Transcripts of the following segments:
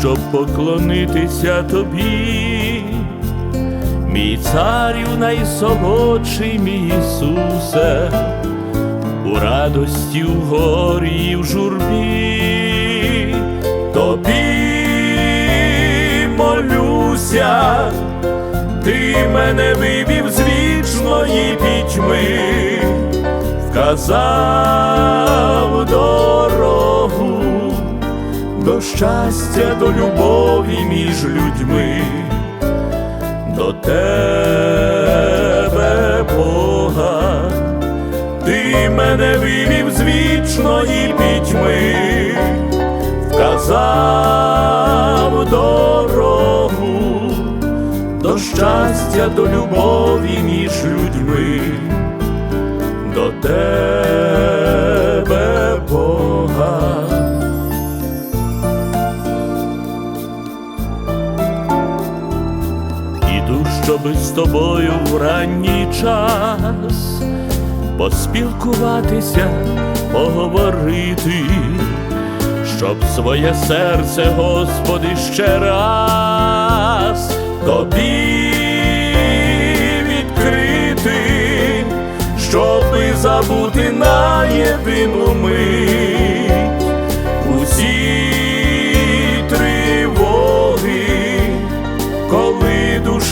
щоб поклонитися тобі, мій царю найсолодший мій Ісусе, у радості, в горі, і в журбі, тобі молюся, ти мене вивів з вічної пітьми, вказав дорогу до щастя, до любові між людьми, до тебе, Бога, ти мене вивів з вічної пітьми, вказав дорогу. До щастя, до любові між людьми, до тебе, Щоби з тобою в ранній час. Поспілкуватися, поговорити, щоб своє серце, Господи, ще раз тобі відкрити, щоби забути на єдину мить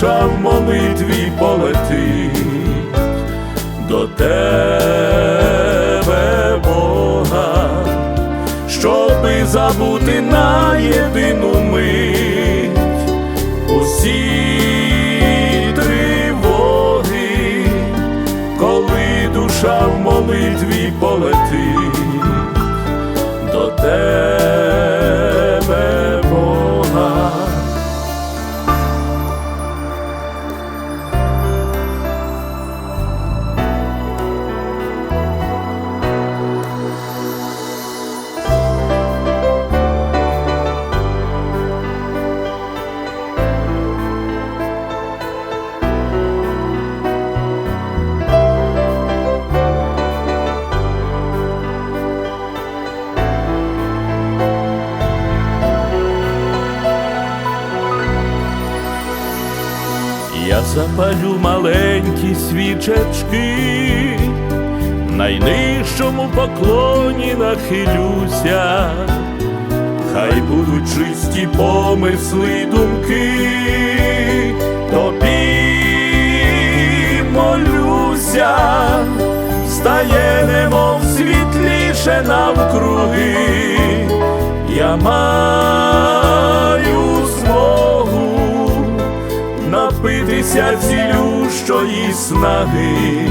душа в молитві полетить. До тебе, Бога, щоби забути на єдину мить. Усі тривоги, коли душа в молитві полетить. До тебе, Запалю маленькі свічечки, найнижчому поклоні нахилюся, хай будуть чисті помисли думки, тобі молюся, стає немов світліше навкруги, я маю напитися цілющої снаги.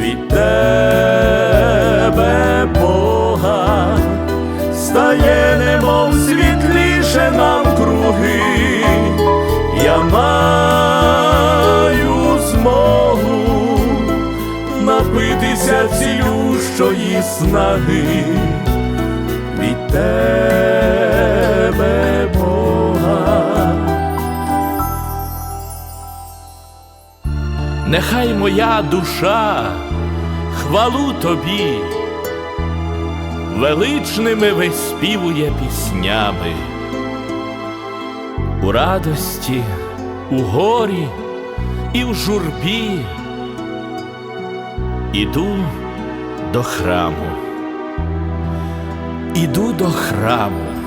Від тебе, Бога, стає немов світліше нам круги, я маю змогу напитися цілющої снаги. Від тебе, Нехай моя душа хвалу тобі величними виспівує піснями. У радості, у горі і в журбі іду до храму, іду до храму.